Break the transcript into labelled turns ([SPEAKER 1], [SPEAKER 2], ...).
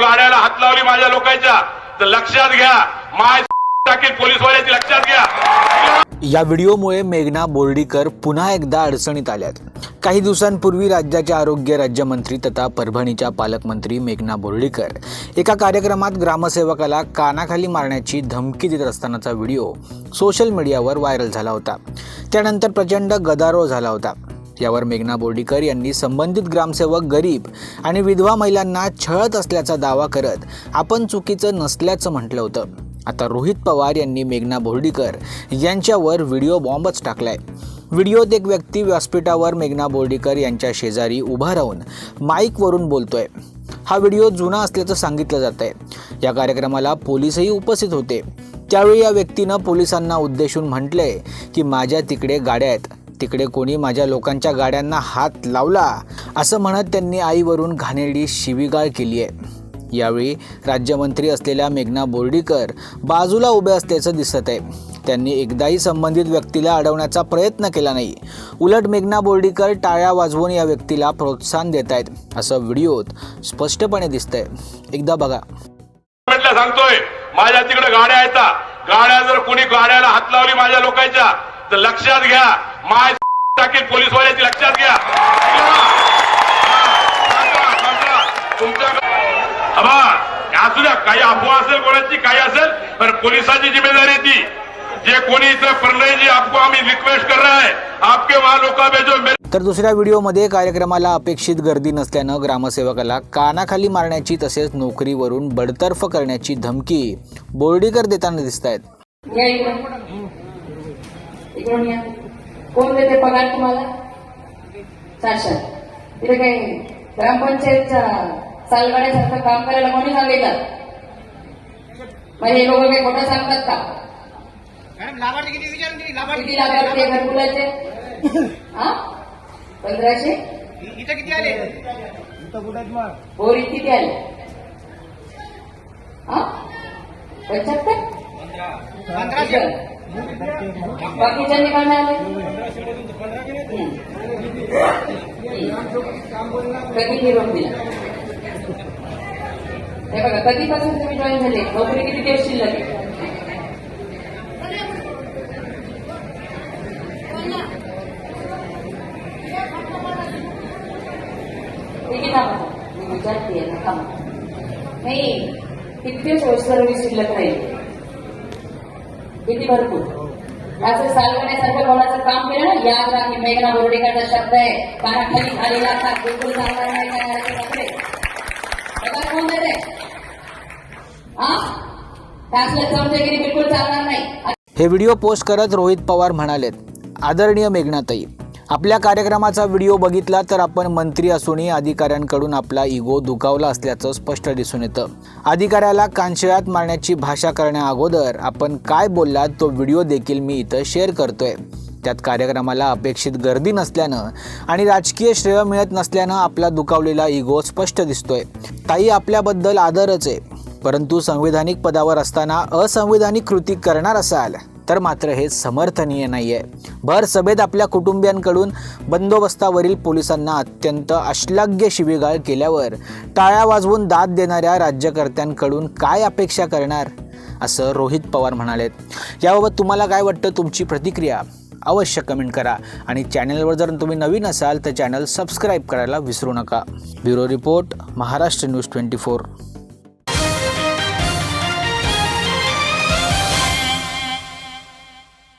[SPEAKER 1] गाड्याला हात लावली माझ्या लोकांच्या तर लक्षात घ्या माय टाकील पोलीसवाल्याची लक्षात घ्या.
[SPEAKER 2] या व्हिडिओमुळे मेघना बोर्डीकर पुन्हा एकदा अडचणीत आल्यात. काही दिवसांपूर्वी राज्याच्या आरोग्य राज्यमंत्री तथा परभणीच्या पालकमंत्री मेघना बोर्डीकर एका कार्यक्रमात ग्रामसेवकाला कानाखाली मारण्याची धमकी देत असतानाचा व्हिडिओ सोशल मीडियावर व्हायरल झाला होता. त्यानंतर प्रचंड गदारोळ झाला होता. यावर मेघना बोर्डीकर यांनी संबंधित ग्रामसेवक गरीब आणि विधवा महिलांना छळत असल्याचा दावा करत आपण चुकीचं नसल्याचं म्हटलं होतं. आता रोहित पवार यांनी मेघना बोर्डीकर यांच्यावर व्हिडिओ बॉम्बच टाकलाय. व्हिडिओत एक व्यक्ती व्यासपीठावर मेघना बोर्डीकर यांच्या शेजारी उभा राहून माईकवरून बोलतोय. हा व्हिडिओ जुना असल्याचं सांगितलं जात आहे या कार्यक्रमाला पोलीसही उपस्थित होते. त्यावेळी या व्यक्तीनं पोलिसांना उद्देशून म्हटलंय की माझ्या तिकडे गाड्या आहेत. तिकडे कोणी माझ्या लोकांच्या गाड्यांना हात लावला असं म्हणत त्यांनी आईवरून घाणेरडी शिवीगाळ केली आहे. यावेळी राज्यमंत्री असलेल्या मेघना बोर्डीकर बाजूला उभे असल्याचं दिसत आहे. त्यांनी एकदाही संबंधित व्यक्तीला अडवण्याचा प्रयत्न केला नाही. उलट मेघना बोर्डीकर टाळ्या वाजवून या व्यक्तीला प्रोत्साहन देत आहेत असं व्हिडिओत स्पष्टपणे दिसतंय एकदा बघा.
[SPEAKER 1] म्हटलं सांगतोय माझ्या तिकडे गाड्या येतात गाड्या जर कोणी गाड्याला हात लावली माझ्या लोकांच्या तर लक्षात घ्या माय टाकील पोलीसवाल्याची लक्षात घ्या. असू द्या काही अफवा असेल कोणाची काही असेल पण पोलिसांची जिम्मेदारी ती. जे कोणी इथं प्रणयजी आपको आम्ही रिक्वेस्ट कर रहे हैं आपके वहां लोका जो मेरे
[SPEAKER 2] तर दुसऱ्या व्हिडिओमध्ये कार्यक्रमाला अपेक्षित गर्दी नसल्यानं ग्रामसेवकाला कानाखाली मारण्याची तसेच नोकरीवरून बडतर्फ करण्याची धमकी बोर्डीकर देताना दिसत आहेत
[SPEAKER 3] कोण देते पगार तुम्हाला? शासन तिथे काही ग्रामपंचायतच्या सालगाड्यासारखं काम करायला कोणी सांगितलं? मग हे लोक काही खोटं सांगतात का?
[SPEAKER 4] किती लाभार्थी
[SPEAKER 3] घरकुलाचे? हा? पंधराशे?
[SPEAKER 4] इथं किती आले?
[SPEAKER 3] बोरी किती आले? हा? पंच्याहत्तर?
[SPEAKER 4] पंधराशे.
[SPEAKER 3] बाकीच्यांनी काय नाही आले कधी निरोप दिला हे बघा कधीपासून तुम्ही जॉईन झाले? नोकरी किती दिवस शिल्लक विचारते नाही किती दिवस सर्व्हिस शिल्लक राहील. किती भरपूर. असं सालवण्यासारखं कोणाचं काम केलं ना याद राखी मेघना बोर्डेकरचा शब्द आहे. कानाखाली खाली लागतात बिलकुल चालणार नाही त्या कपडे पगार कोण देते हा असलं चमचेगिरी बिलकुल चालणार नाही.
[SPEAKER 2] हे व्हिडिओ पोस्ट करत रोहित पवार म्हणालेत आदरणीय मेघनाताई आपल्या कार्यक्रमाचा व्हिडिओ बघितला तर आपण मंत्री असूनही अधिकाऱ्यांकडून आपला इगो दुखावला असल्याचं स्पष्ट दिसून येतं. अधिकाऱ्याला कांशिळात मारण्याची भाषा करण्याअगोदर आपण काय बोललात तो व्हिडिओ देखील मी इथं शेअर करतोय. त्यात कार्यक्रमाला अपेक्षित गर्दी नसल्यानं आणि राजकीय श्रेय मिळत नसल्यानं आपला दुखावलेला इगो स्पष्ट दिसतोय. ताई आपल्याबद्दल आदरच आहे. परंतु संविधानिक पदावर असताना असंविधानिक कृती करणार असाल तर मात्र हे समर्थनीय नाहीये. भर सभेत आपल्या कुटुंबियांकडून बंदोबस्तावरील पोलिसांना अत्यंत अश्लाघ्य शिवीगाळ केल्यावर टाळ्या वाजवून दाद देणाऱ्या राज्यकर्त्यांकडून काय अपेक्षा करणार? असं रोहित पवार म्हणालेत. याबाबत तुम्हाला काय वाटतं? तुमची प्रतिक्रिया अवश्य कमेंट करा आणि चॅनलवर जर तुम्ही नवीन असाल तर चॅनल सबस्क्राईब करायला विसरू नका. Bureau report Maharashtra news twenty four.